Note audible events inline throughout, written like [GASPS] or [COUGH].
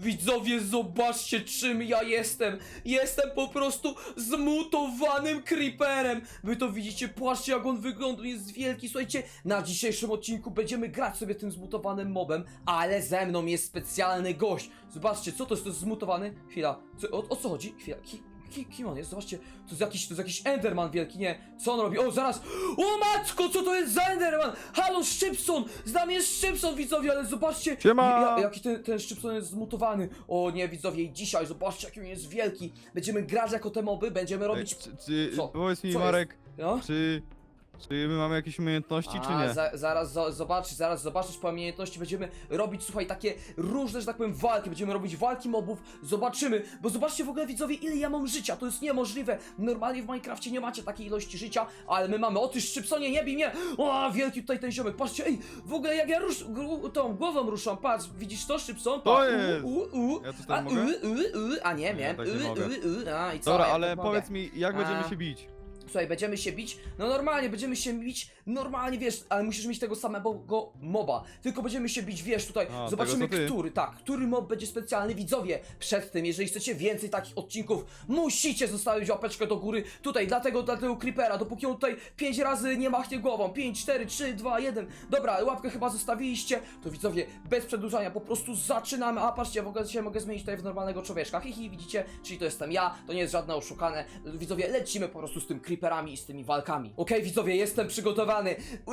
Widzowie, zobaczcie czym ja jestem. Jestem po prostu zmutowanym creeperem. Wy to widzicie, patrzcie jak on wygląda, jest wielki. Słuchajcie, na dzisiejszym odcinku będziemy grać sobie tym zmutowanym mobem, ale ze mną jest specjalny gość. Zobaczcie, co to jest, to jest zmutowany? Chwila, co, o, o co chodzi? Chwila, ki, ki, kim on jest? Zobaczcie, to jest jakiś, to jest jakiś Enderman wielki, nie? Co on robi? O, zaraz! O matko, co to jest za Enderman? Halo, Szczypson! Z nami jest Szczypson, widzowie, ale zobaczcie, Siema! ja- jaki ten, ten Szczypson jest zmutowany. O nie, widzowie, i dzisiaj, zobaczcie, jaki on jest wielki. Będziemy grać jako te moby, będziemy Ej, robić... czy, czy, Co? powiedz mi Co Marek, No? czy, czy my mamy jakieś umiejętności, czy A, nie? za, zaraz zo- zobaczysz, zaraz zobaczysz po umiejętności, będziemy robić, słuchaj, takie różne, że tak powiem, walki, będziemy robić walki mobów, zobaczymy, bo zobaczcie w ogóle widzowie, ile ja mam życia, to jest niemożliwe, normalnie w Minecrafcie nie macie takiej ilości życia, ale my mamy, o ty Szczypsonie, nie bij mnie, o, wielki tutaj ten ziomek, patrzcie, ej, w ogóle jak ja rusz, gru, tą głową ruszam, patrz, widzisz to, Szczypson? To Pa, jest. U, u, u, Ja też a, mogę? u, u, u, a nie, Nie, wiem, tak nie u, mogę. u, u, a i co, Dobra, jak ale tak mogę? powiedz mi, jak będziemy A. się bić? Słuchaj, będziemy się bić? No normalnie, będziemy się bić, normalnie, wiesz, ale musisz mieć tego samego moba. Tylko będziemy się bić, wiesz, tutaj, A, zobaczymy, tego który, tak, który mob będzie specjalny. Widzowie, przed tym, jeżeli chcecie więcej takich odcinków, musicie zostawić łapeczkę do góry, tutaj, dlatego, dla tego creepera, dopóki on tutaj 5 razy nie machnie głową, 5, 4, 3, 2, 1, dobra, łapkę chyba zostawiliście, to widzowie, bez przedłużania, po prostu zaczynamy, a patrzcie, w ogóle dzisiaj mogę zmienić tutaj w normalnego człowieczka, hihi, widzicie, czyli to jestem ja, to nie jest żadne oszukane, widzowie, lecimy po prostu z tym creeperami i z tymi walkami. Okej, widzowie, jestem przygotowany,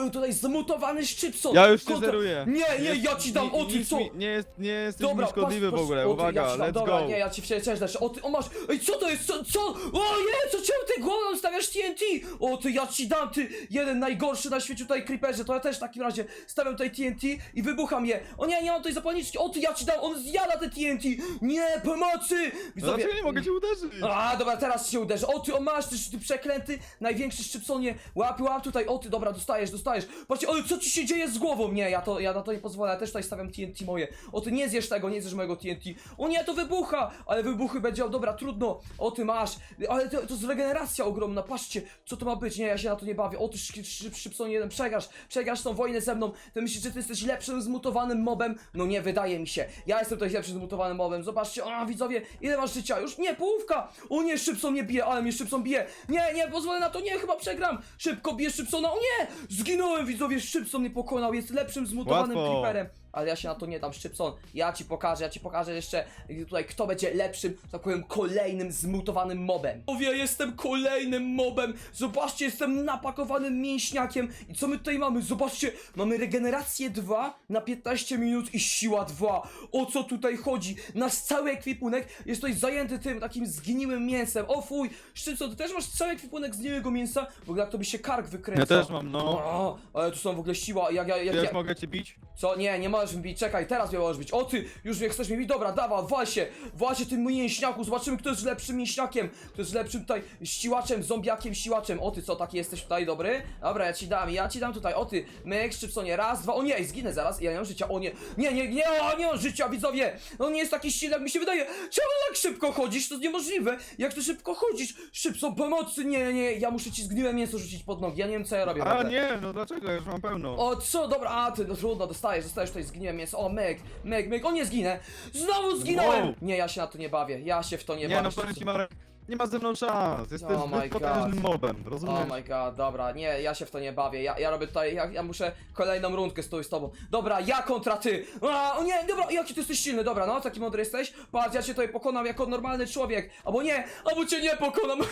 Y, tutaj zmutowany szczypson. Ja już cię Kontra- zeruję. Nie, nie, ja ci dam, o ty nic co? Mi, nie, jest, nie jesteś Dobra, mi szkodliwy patrz, w ogóle, patrz, o, ty, uwaga, ja ci dam, let's dobra, go. nie, ja ci wcielę też, o ty, o masz, ej, co to jest, co, co, o nie, co, czemu ty głową stawiasz TNT? O ty, ja ci dam, ty, jeden najgorszy na świecie tutaj creeperze, to ja też w takim razie stawiam tutaj TNT i wybucham je. O nie, nie mam tutaj zapalniczki, o ty, ja ci dam, on zjada te TNT, nie, pomocy! No Widzowie, dlaczego nie mogę cię uderzyć? a, dobra, teraz się uderzy. O ty, o masz, ty, ty przeklęty, największy szczypsonie. Łap, łap tutaj, o ty, dobra, dostajesz, dostajesz. Patrzcie, ale co ci się dzieje z głową? Nie, ja to, ja na to nie pozwolę, ja też tutaj stawiam TNT moje. O ty, nie zjesz tego, nie zjesz mojego TNT. O nie, to wybucha, ale wybuchy będzie, dobra, trudno. O ty masz, ale to, to jest regeneracja ogromna, patrzcie, co to ma być? Nie, ja się na to nie bawię. O ty, szy, szy, szczypsonie jeden, przegrasz, przegrasz tą wojnę ze mną. Ty myślisz, że ty jesteś lepszym zmutowanym mobem? No nie, wydaje mi się. Ja jestem tutaj lepszym zmutowanym mobem. Zobaczcie, a widzowie, ile masz życia? Już nie, połówka! O nie, Szybson mnie bije, ale mnie Szybson bije. Nie, nie, pozwolę na to, nie, chyba przegram. Szybko bije Szybsona, o nie! Zginąłem, widzowie, Szybson mnie pokonał, jest lepszym zmutowanym Łatwo. creeperem. Ale ja się na to nie dam, Szczypson. Ja ci pokażę, ja ci pokażę jeszcze tutaj, kto będzie lepszym, że tak powiem, kolejnym zmutowanym mobem. Powie, jestem kolejnym mobem. Zobaczcie, jestem napakowanym mięśniakiem. I co my tutaj mamy? Zobaczcie, mamy regenerację 2 na 15 minut i siła 2. O co tutaj chodzi? Nasz cały ekwipunek jest tutaj zajęty tym takim zgniłym mięsem. O fuj, Szczypson, ty też masz cały ekwipunek zgniłego mięsa? W ogóle jak to by się kark wykręcał. Ja też mam, no. O, ale tu są w ogóle siła, jak ja, jak ja... mogę cię bić? Co? Nie, nie możesz mi bić, czekaj, teraz mnie możesz bić. O ty, już mnie chcesz mi bić, dobra, dawa, wal się, wal się tym mięśniaku, zobaczymy kto jest lepszym mięśniakiem, kto jest lepszym tutaj siłaczem, zombiakiem, siłaczem. O ty, co, taki jesteś tutaj dobry? Dobra, ja ci dam, ja ci dam tutaj, o ty, myk, szczypsonie, raz, dwa, o nie, zginę zaraz, ja nie mam życia, o nie, nie, nie, nie, o, nie mam życia, widzowie, on nie jest taki silny, jak mi się wydaje. Czemu tak szybko chodzisz? To jest niemożliwe, jak ty szybko chodzisz? Szybko, pomocy, nie, nie, ja muszę ci zgniłe mięso rzucić pod nogi, ja nie wiem co ja robię. A ogóle. nie, no dlaczego, ja już mam pełno. O co? Dobra, a ty, no trudno, dostajesz, dostajesz tutaj zgniłem mięso. O, myk, myk, myk, o nie zginę! Znowu zginąłem! Wow. Nie, ja się na to nie bawię, ja się w to nie, Nie, bawię. no powiem ci Marek, nie ma ze mną szans, jesteś Oh my zbyt potężnym mobem, Oh rozumiesz? my god, dobra, nie, ja się w to nie bawię, ja, ja robię tutaj, ja, ja muszę kolejną rundkę stój z tobą. Dobra, ja kontra ty! A, o nie, dobra, jaki ty jesteś silny, dobra, no, taki mądry jesteś? Patrz, ja cię tutaj pokonam jako normalny człowiek, albo nie, albo cię nie pokonam. [LAUGHS]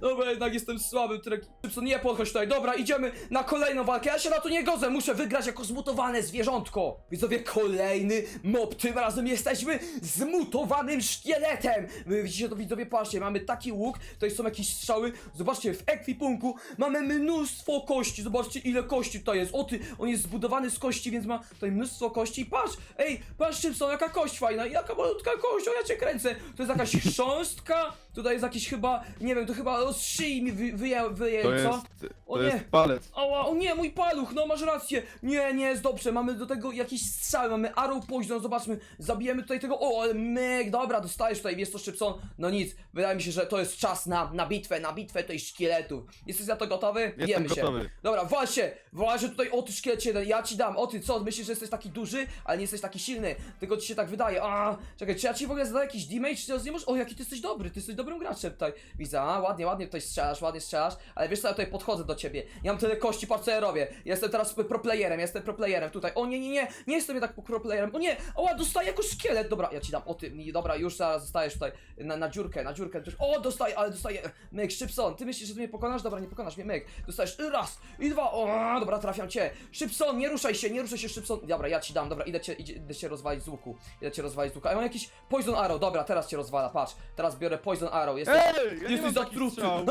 dobra, jednak jestem słabym trek. Szybko, nie podchodź tutaj, dobra, idziemy na kolejną walkę, ja się na to nie godzę, muszę wygrać jako zmutowane zwierzątko. Widzowie, kolejny mob, tym razem jesteśmy zmutowanym szkieletem. Wy widzicie to, widzowie, patrzcie, mamy taki łuk, tutaj są jakieś strzały, zobaczcie, w ekwipunku mamy mnóstwo kości, zobaczcie ile kości tutaj jest, o ty, on jest zbudowany z kości, więc ma tutaj mnóstwo kości, patrz, ej, patrz Szybson, jaka kość fajna, jaka malutka kość, o ja cię kręcę, to jest jakaś chrząstka, tutaj jest jakiś chyba, nie wiem, to chyba z szyi mi wy, wyje, wyje, To co? jest, O to nie. jest palec. Ała, o nie, mój paluch, no masz rację. Nie, nie jest dobrze. Mamy do tego jakieś strzały, mamy arrow poison, zobaczmy. Zabijemy tutaj tego. O, ale myk, dobra, dostajesz tutaj, jest to Szybson, no nic, wydaje mi się, że to jest czas na, na bitwę, na bitwę tej szkieletów. Jesteś na to gotowy? Jestem Wiemy się. gotowy. Dobra, właśnie, właśnie tutaj, o ty szkielecie, jeden, ja ci dam, o ty, co, myślisz, że jesteś taki duży, ale nie jesteś taki silny, tylko ci się tak wydaje, a, czekaj, czy ja ci w ogóle zadaję jakiś damage, czy to nie możesz, o, jaki ty jesteś dobry, ty jesteś dobrym graczem tutaj, widzę, a, ładnie, ładnie tutaj strzelasz, ładnie strzelasz, ale wiesz co, ja tutaj podchodzę do ciebie, ja mam tyle kości, patrz co ja robię, jestem teraz pro playerem, jestem pro playerem tutaj, o nie, nie, nie, nie jestem ja tak pro playerem, o nie, o, dostaję jako szkielet, dobra, ja ci dam, o ty, nie, dobra, już zaraz zostajesz tutaj na, na dziurkę, na dziurkę, o, dostaję, ale dostaję, myk, Szybson, ty myślisz, że ty mnie pokonasz, dobra, nie pokonasz mnie, myk, dostajesz raz i dwa, o, dobra, trafiam cię, Szybson, nie ruszaj się, nie ruszaj się, Szybson, dobra, ja ci dam, dobra, idę cię, idzie, idę cię rozwalić z łuku, idę cię rozwalić z łuku, a ja mam jakiś poison arrow, dobra, teraz cię rozwala, patrz, teraz biorę poison arrow, jesteś, Ej, ja nie jesteś mam za takich trupy, strzał.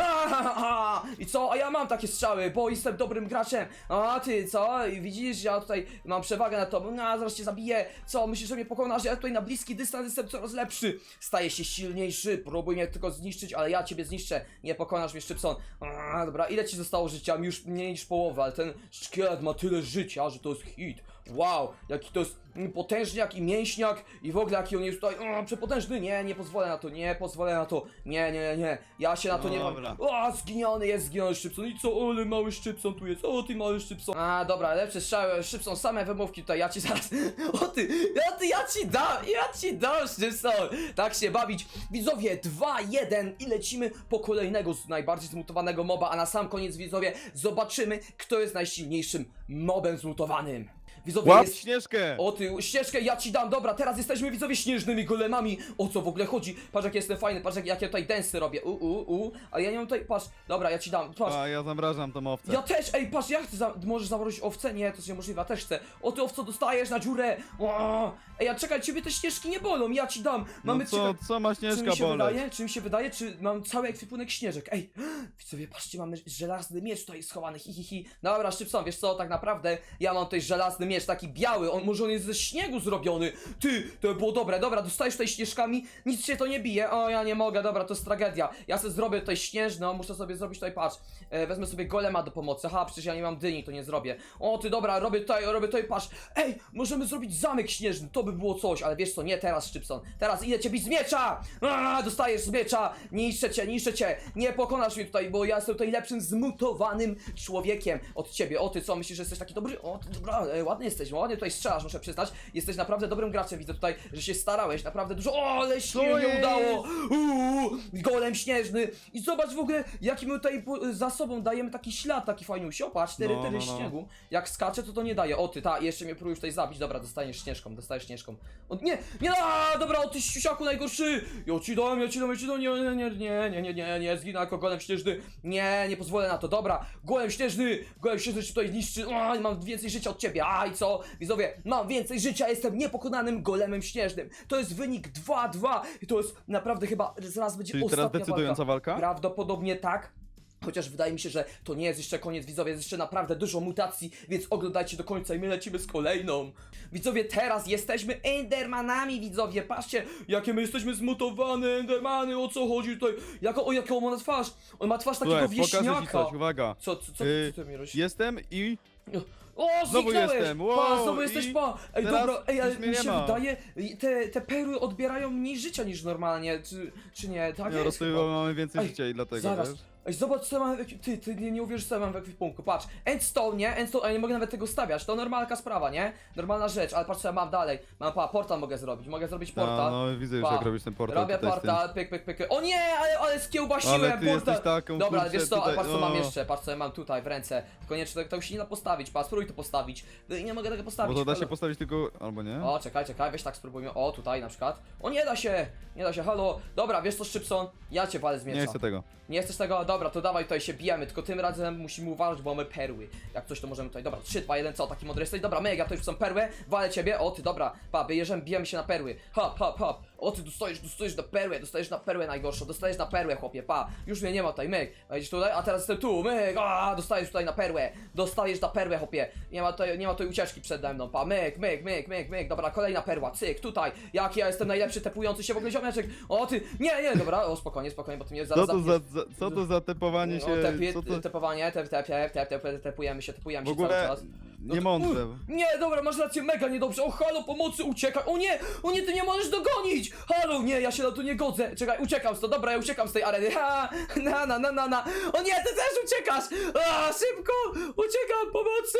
[LAUGHS] I co, a ja mam takie strzały, bo jestem dobrym graczem, a ty co, I widzisz, ja tutaj mam przewagę nad tobą, a zaraz cię zabiję, co, myślisz, że mnie pokonasz, ja tutaj na bliski dystans jestem coraz lepszy, staję się silniejszy, próbuj mnie tylko zniszczyć, ale ja ciebie zniszczę, nie pokonasz mnie, Szczypson, dobra, ile ci zostało życia, Mi już mniej niż połowa, ale ten szkielet ma tyle życia, że to jest hit, wow, jaki to jest potężniak i mięśniak i w ogóle jaki on jest tutaj, o, przepotężny, nie, nie pozwolę na to, nie pozwolę na to, nie, nie, nie, nie, ja się na to nie mam, Dobra. o, zginiony jest, zginiony Szczypson. I co, ale mały Szczypson tu jest. O, ty mały Szczypson. A, dobra, lepsze strzały, Szczypson, same wymówki tutaj, ja ci zaraz... [LAUGHS] O ty, ja ty, ja ci dam, ja ci dam Szczypson. Tak się bawić. Widzowie, 2-1 i lecimy po kolejnego z najbardziej zmutowanego moba, a na sam koniec, widzowie, zobaczymy, kto jest najsilniejszym mobem zmutowanym. Widzowie, Łap jest... śnieżkę! O ty, ścieżkę ja ci dam, dobra, teraz jesteśmy widzowie śnieżnymi golemami. O co w ogóle chodzi? Patrz jak jestem fajny, patrz jak, jak ja tutaj densy robię. U, u, u, a ja nie mam tutaj, patrz, dobra, ja ci dam, patrz. A ja zamrażam tą owcę. Ja też, ej, patrz, ja chcę, za możesz zamrozić owce? Nie, to jest niemożliwe, ja też chcę. O ty owco, dostajesz na dziurę. O, ej, a czekaj, ciebie te ścieżki nie bolą, ja ci dam. Mamy no co, cieka- co ma czy śnieżka mi się boleć? wydaje, czy mi się wydaje, czy mam cały ekwipunek śnieżek? Ej, [GASPS] widzowie, patrzcie, mamy żelazny miecz tutaj schowany, hi, hi, hi. Dobra, Szybson, wiesz co, tak naprawdę ja mam tutaj żelazny miecz, taki biały, on może on jest ze śniegu zrobiony. Ty, to było dobre, dobra, dostajesz tutaj śnieżkami, nic się to nie bije, o, ja nie mogę, dobra, to jest tragedia. Ja sobie zrobię tutaj śnieżną, muszę sobie zrobić tutaj, patrz, e, wezmę sobie golema do pomocy, aha, przecież ja nie mam dyni, to nie zrobię. O, ty, dobra, robię tutaj, robię tutaj, patrz, ej, możemy zrobić zamek śnieżny, to by było coś, ale wiesz co, nie teraz, Szczypson, teraz idę cię bić z miecza! A, dostajesz z miecza, niszczę cię, niszczę cię, nie pokonasz mnie tutaj, bo ja jestem tutaj lepszym zmutowanym człowiekiem od ciebie. O, ty co, myślisz, że jesteś taki dobry? O, ty, dobra, e, ładny jesteś, ładnie tutaj strzelasz, muszę przyznać, jesteś naprawdę dobrym graczem, widzę tutaj, że się starałeś, naprawdę dużo, o, ale się nie jest? udało! Uuu, golem śnieżny. I zobacz w ogóle, jaki my tutaj po- za sobą dajemy taki ślad, taki fajniusi, o patrz, cztery, No, cztery no, no. śniegu, jak skacze, to to nie daje, o ty, ta, jeszcze mnie próbujesz tutaj zabić, dobra, dostaniesz śnieżką, dostajesz śnieżką, o, nie, nie, a, dobra, o ty siusiaku najgorszy, ja ci dam, ja ci dam, ja ci dam, nie, nie, nie, nie, nie, nie, nie, nie, zginę jako golem śnieżny, nie, nie pozwolę na to, dobra, golem śnieżny, golem śnieżny się tutaj niszczy, o, mam więcej życia od ciebie, a i co, widzowie, mam więcej życia, jestem niepokonanym golemem śnieżnym, to jest wynik 2-2 i to jest naprawdę chyba zaraz będzie Czyli teraz ostatnia decydująca walka? Prawdopodobnie tak. Chociaż wydaje mi się, że to nie jest jeszcze koniec widzowie, jest jeszcze naprawdę dużo mutacji, więc oglądajcie do końca i my lecimy z kolejną. Widzowie, teraz jesteśmy Endermanami, widzowie, patrzcie, jakie my jesteśmy zmutowane Endermany, o co chodzi tutaj, jako, o jaką on ma twarz, on ma twarz takiego Słuchaj, pokażę ci wieśniaka. coś, uwaga. Co, co, co, Y, co ty mi robisz? Jestem i... O, Znowu zniknąłeś! jestem, pa, wow, znowu jesteś, pa! Ej, teraz dobra, ej, ale mnie mi nie się ma. wydaje, te, te perły odbierają mniej życia niż normalnie, czy, czy nie? Tak Ja jest rozumiem, chyba. mamy więcej Ej, życia i dlatego, Zaraz. wiesz? Ej, zobacz co ja mam w Ty, ty nie, nie uwierzysz co ja mam w ekwipunku, patrz. Endstone, nie? Endstone, a ja nie mogę nawet tego stawiać, to normalna sprawa, nie? Normalna rzecz, ale patrz co ja mam dalej. Mam, pa, portal mogę zrobić, mogę zrobić A, portal. no widzę już Pa. jak robisz ten portal Robię tutaj z tym. portal, pyk, pyk, pyk. O nie, ale, ale skiełbasiłem Ale ty portal. jesteś taką, Dobra, kurczę, wiesz co, ale tutaj- patrz co mam o. jeszcze, patrz co ja mam tutaj w ręce. Koniecznie to, to się nie da postawić, patrz, spróbuj to postawić. Y, Nie mogę tego Bo postawić. to da się halo. postawić tylko... albo nie? O, czekaj, czekaj, weź tak spróbujmy. O, tutaj na przykład. O, nie da się! Nie da się, halo. Dobra, wiesz co, Szczypson? Ja cię walę z miecza. Nie chcę tego. Nie chcesz tego? Dobra, to dawaj, tutaj się bijemy, tylko tym razem musimy uważać, bo mamy perły. Jak coś to możemy tutaj, dobra, 3, 2, 1, co, taki mądry jesteś? Dobra, mega, to już są perły, walę ciebie, o ty, dobra, pa, bierzemy, bijemy się na perły, hop, hop, hop, o ty, dostajesz, dostajesz na perłę, dostajesz na perłę najgorszą, dostajesz na perłę, chłopie, pa, już mnie nie ma tutaj, myk, tutaj, a teraz jestem tu, myk, a, dostajesz tutaj na perłę, dostajesz na perłę, chłopie, nie ma tutaj, nie ma tutaj ucieczki przede mną, pa, myk, myk, myk, myk, myk, dobra, kolejna perła, cyk, tutaj, jak ja jestem najlepszy tepujący się w ogóle ziomeczek, o ty, nie, nie, dobra, o, spokojnie, spokojnie, bo ty mnie zaraz Co to za, za, co to za tepowanie się... No, tepi, co to... tepowanie, tep, tep, tep, tep, tepujemy się, tepujemy W się ogóle cały czas. No to- Niemądre. U, Nie, dobra, masz rację, mega niedobrze. O, halo, pomocy, uciekaj. O nie, o nie, ty nie możesz dogonić. Halo, nie, ja się na to nie godzę. Czekaj, uciekam stąd, dobra, ja uciekam z tej areny. Ha, na, na, na, na, na. O nie, ty też uciekasz. A, szybko, uciekam, pomocy.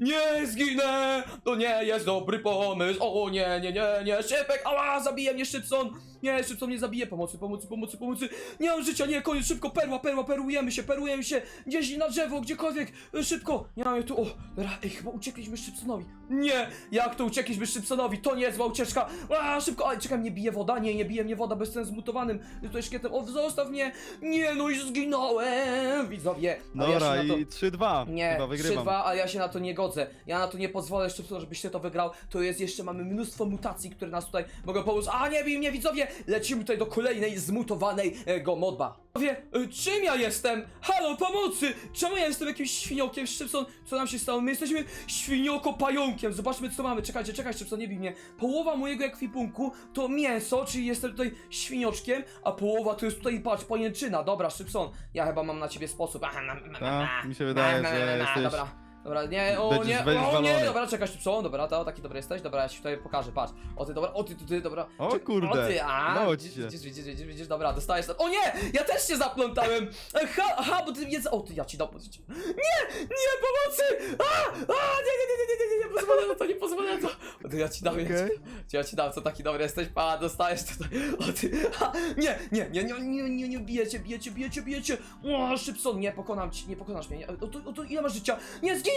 Nie, zginę. To nie jest dobry pomysł. O nie, nie, nie, nie, szybek. Ała, zabije mnie Szybson. Nie, Szybson mnie zabije. Pomocy, pomocy, pomocy, pomocy. Nie mam życia, nie, koniec, szybko, perła, perła, perujemy się, perujemy się. Gdzieś na drzewo, gdziekolwiek. E, Szybko, nie mam je tu. O, dobra, ej, chyba uciekliśmy Szybsonowi. Nie, jak to uciekliśmy Szybsonowi? To nie jest zła ucieczka. A, szybko, ale czekaj, mnie bije woda. Nie, nie bije mnie woda, bez ten zmutowanym tutaj szkietem. O, zostaw mnie. Nie, no i zginąłem. Widzowie, ale ja Dobra, na to... i 3-2. Nie, Chyba wygrywam. 3-2, ale ja się na to nie godzę. Ja na to nie pozwolę, Szczypson, żebyś ty to wygrał. To jest jeszcze, mamy mnóstwo mutacji, które nas tutaj mogą pomóc. A nie bij mnie, widzowie! Lecimy tutaj do kolejnej zmutowanej e, go modba. Wie, e, czym ja jestem? Halo, pomocy! Czemu ja jestem jakimś świniokiem, Szczypson? Co nam się stało? My jesteśmy świnioko-pająkiem. Zobaczmy, co mamy. Czekajcie, czekaj, Szczypson, nie bij mnie. Połowa mojego ekwipunku to mięso, czyli jestem tutaj świnioczkiem, a połowa to jest tutaj, patrz, pajęczyna. Dobra, Szczypson, ja chyba mam na ciebie sposób. Aha, Tak, mi się wydaje, że [LAUGHS] jesteś- Dobra. Dobra, nie, o Będziesz nie, o nie, walony. dobra, czekaj, co? Dobra, to taki dobry jesteś, dobra, ja ci tutaj pokażę, patrz. O ty, dobra, o ty, ty, ty, dobra. O Czek- kurde, o ty, a, ci widzisz, się. widzisz, widzisz, widzisz, widzisz, dobra, dostajesz tam. O nie, ja też się zaplątałem. E, Ha, aha, bo ty jest, o ty, ja ci dam. Nie, nie, pomocy! A, a, nie, nie, nie, nie, nie, nie, nie, pozwolę na to, nie pozwolę na to. O ty, ja ci dam, ja Okej. ci, ja ci dam, co taki dobry jesteś, pa, dostajesz tutaj. O ty, ha, nie, nie, nie, nie, nie, nie, nie, bijecie, bijecie, bijecie, bijecie. O, Szybson, nie pokonam ci, nie pokonasz mnie. Nie, O, to, o, to ile masz życia? Nie zginę!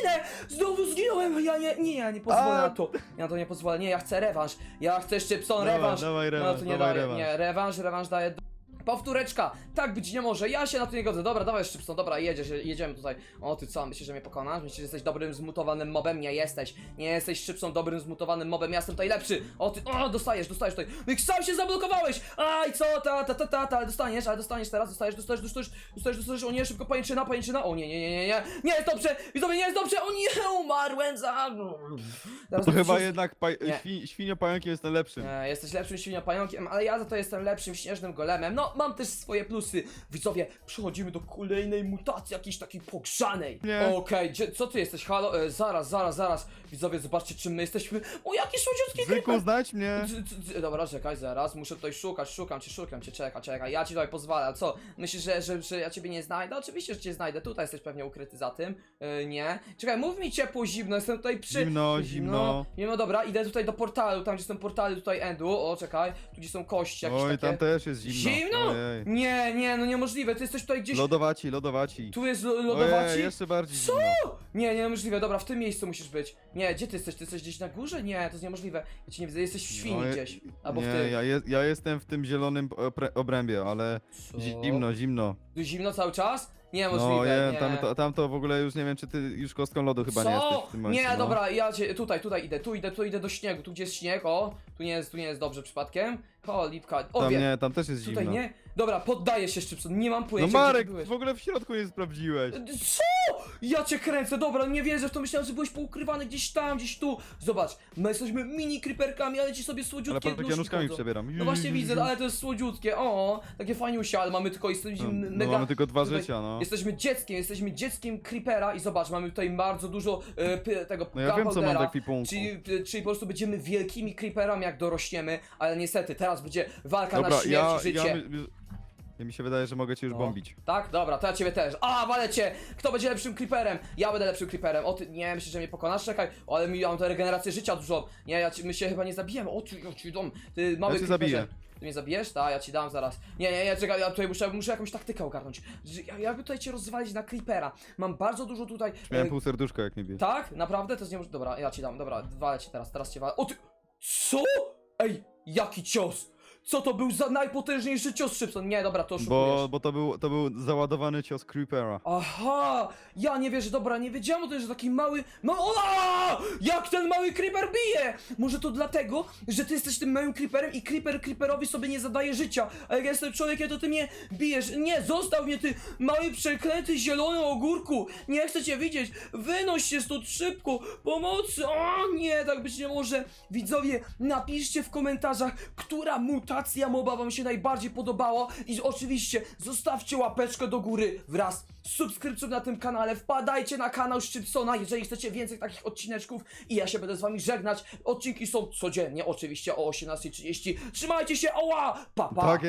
Znowu zginąłem! Ja nie, nie, ja nie pozwolę A. na to. Ja na to nie pozwolę. Nie, ja chcę rewanż. Ja chcę Szybson, Dawaj, rewanż. dawaj No rewanż, to nie dawaj daje. rewanż. Nie, rewanż, rewanż daje. Powtóreczka! Tak być nie może, ja się na to nie godzę. Dobra, dawaj Szybson, dobra, jedziesz, jedziemy tutaj. O, ty co, myślisz, że mnie pokonasz? Myślisz, że jesteś dobrym zmutowanym mobem? Nie jesteś. Nie jesteś Szybson dobrym zmutowanym mobem, ja jestem tutaj lepszy. O, ty, o, dostajesz, dostajesz tutaj. No i sam się zablokowałeś! Aj, co, ta, ta, ta, ta, ta, ale dostaniesz, ale dostaniesz teraz, dostajesz, dostajesz, dostajesz, dostajesz, dostajesz, o nie, szybko pajęczyna, pajęczyna, o nie, nie, nie, nie, nie, nie jest dobrze, widzowie, nie jest dobrze, o nie, umarłem za... Teraz To chyba się- jednak paj... Nie. świniopająkiem jest najlepszym. E, jesteś lepszym świniopająkiem, ale ja za to jestem lepszym śnieżnym golemem. No, mam też swoje plusy. Widzowie, przechodzimy do kolejnej mutacji, jakiejś takiej pogrzanej. Nie. Okej, gdzie- co ty jesteś? Halo? E, zaraz, zaraz, zaraz. Widzowie, zobaczcie, czym my jesteśmy. O, jaki słodziutki creeper. znajdź mnie! C- c- c- Dobra, czekaj, zaraz, muszę tutaj szukać, szukam cię, szukam cię, czekaj, czekaj, ja ci tutaj pozwolę, co? Myślisz, że, że, że ja ciebie nie znajdę? Oczywiście, że cię znajdę, tutaj jesteś pewnie ukryty za tym, yy, nie? Czekaj, mów mi ciepło, zimno, jestem tutaj przy... Zimno, zimno. Zimno, dobra, idę tutaj do portalu, tam gdzie są portaly, tutaj endu, o, czekaj, tu gdzie są kości jakieś Oj, takie... tam też jest zimno. Ojej. Nie, nie, no niemożliwe, ty jesteś tutaj gdzieś... Lodowaci, lodowaci. Tu jest lo lodowaci? Ojej, jeszcze bardziej Co? zimno. Nie, niemożliwe, dobra, w tym miejscu musisz być. Nie, gdzie ty jesteś? Ty jesteś gdzieś na górze? Nie, to jest niemożliwe. Ja cię nie widzę, jesteś w świni Oj, gdzieś. Albo No, nie, w tym. ja, je, ja jestem w tym zielonym opre- obrębie, ale Co? zimno, zimno. Tu zimno cały czas? Nie, No, je, nie. tam, to, tam to w ogóle już nie wiem, czy ty już kostką lodu chyba nie jesteś w tym momencie. Nie, no. dobra, ja cię, tutaj, tutaj idę, tu idę, tu idę do śniegu, tu gdzie jest śnieg, o, tu nie jest, tu nie jest dobrze przypadkiem. O, lipka, o Tam wiem, nie, tam też jest tutaj zimno. nie. Dobra, poddaję się Szczypson, nie mam No pojęcia, gdzie Marek, ty byłeś. w ogóle w środku nie sprawdziłeś. Co? Ja cię kręcę, dobra, nie wierzę w to, myślałem, że byłeś poukrywany gdzieś tam, gdzieś tu. Zobacz, my jesteśmy mini creeperkami, ale ci sobie Ale słodziutkie patrz, jak nóżki ja nóżkami chodzą. przebieram. No właśnie widzę, ale to jest słodziutkie, o, takie fajniusie, ale mamy tylko, jesteśmy No, mega... no mamy tylko dwa tutaj- życia, no. Jesteśmy dzieckiem, jesteśmy dzieckiem Creepera i zobacz, mamy tutaj bardzo dużo e, p- tego No ja wiem, co mam w gunpowdera. Czyli, czyli po prostu będziemy wielkimi creeperami jak dorośniemy, ale niestety teraz będzie walka na śmierć ja, i życie. ja, my- ja mi się wydaje, że mogę cię już No. bombić. Tak? Dobra, to ja ciebie też. A, walę cię! Kto będzie lepszym creeperem? Ja będę lepszym creeperem. O ty, nie, myślisz, że mnie pokonasz? Czekaj, o, ale mi mam tę regenerację życia dużo. Nie, ja ci, my się chyba nie zabijemy. O ty, ja ci dam. Ty, mały Ja cię creeperze. zabiję. Ty mnie zabijesz? Tak, ja ci dam zaraz. Nie, nie, nie, czekaj, ja tutaj muszę, muszę jakąś taktykę ogarnąć. Że Ja, jakby tutaj cię rozwalić na creepera. Mam bardzo dużo tutaj... Miałem e, pół serduszka, jak mnie bije. tak? Naprawdę? To jest niemożliwe. Dobra, ja ci dam, dobra, walę cię teraz, teraz cię walę. O ty... Co? Ej, jaki cios! Co to był za najpotężniejszy cios, Szybson? Nie, dobra, to oszukujesz. Bo, bo to, był, to był załadowany cios Creepera. Aha! Ja nie wierzę, dobra, nie wiedziałem o tym, że taki mały. No o! Jak ten mały creeper bije! Może to dlatego, że ty jesteś tym małym creeperem i creeper creeperowi sobie nie zadaje życia. A jak ja jestem człowiekiem, to ty mnie bijesz. Nie, zostaw mnie, ty mały przeklęty zielony ogórku! Nie chcę cię widzieć! Wynoś się stąd szybko! Pomocy! O nie, tak być nie może! Widzowie, napiszcie w komentarzach, która muta mutacja moba wam się najbardziej podobało i oczywiście zostawcie łapeczkę do góry wraz z subskrypcją na tym kanale, wpadajcie na kanał Szczypsona, jeżeli chcecie więcej takich odcineczków i ja się będę z wami żegnać. Odcinki są codziennie, oczywiście o 18.30. Trzymajcie się, oła! Pa, pa! Tak.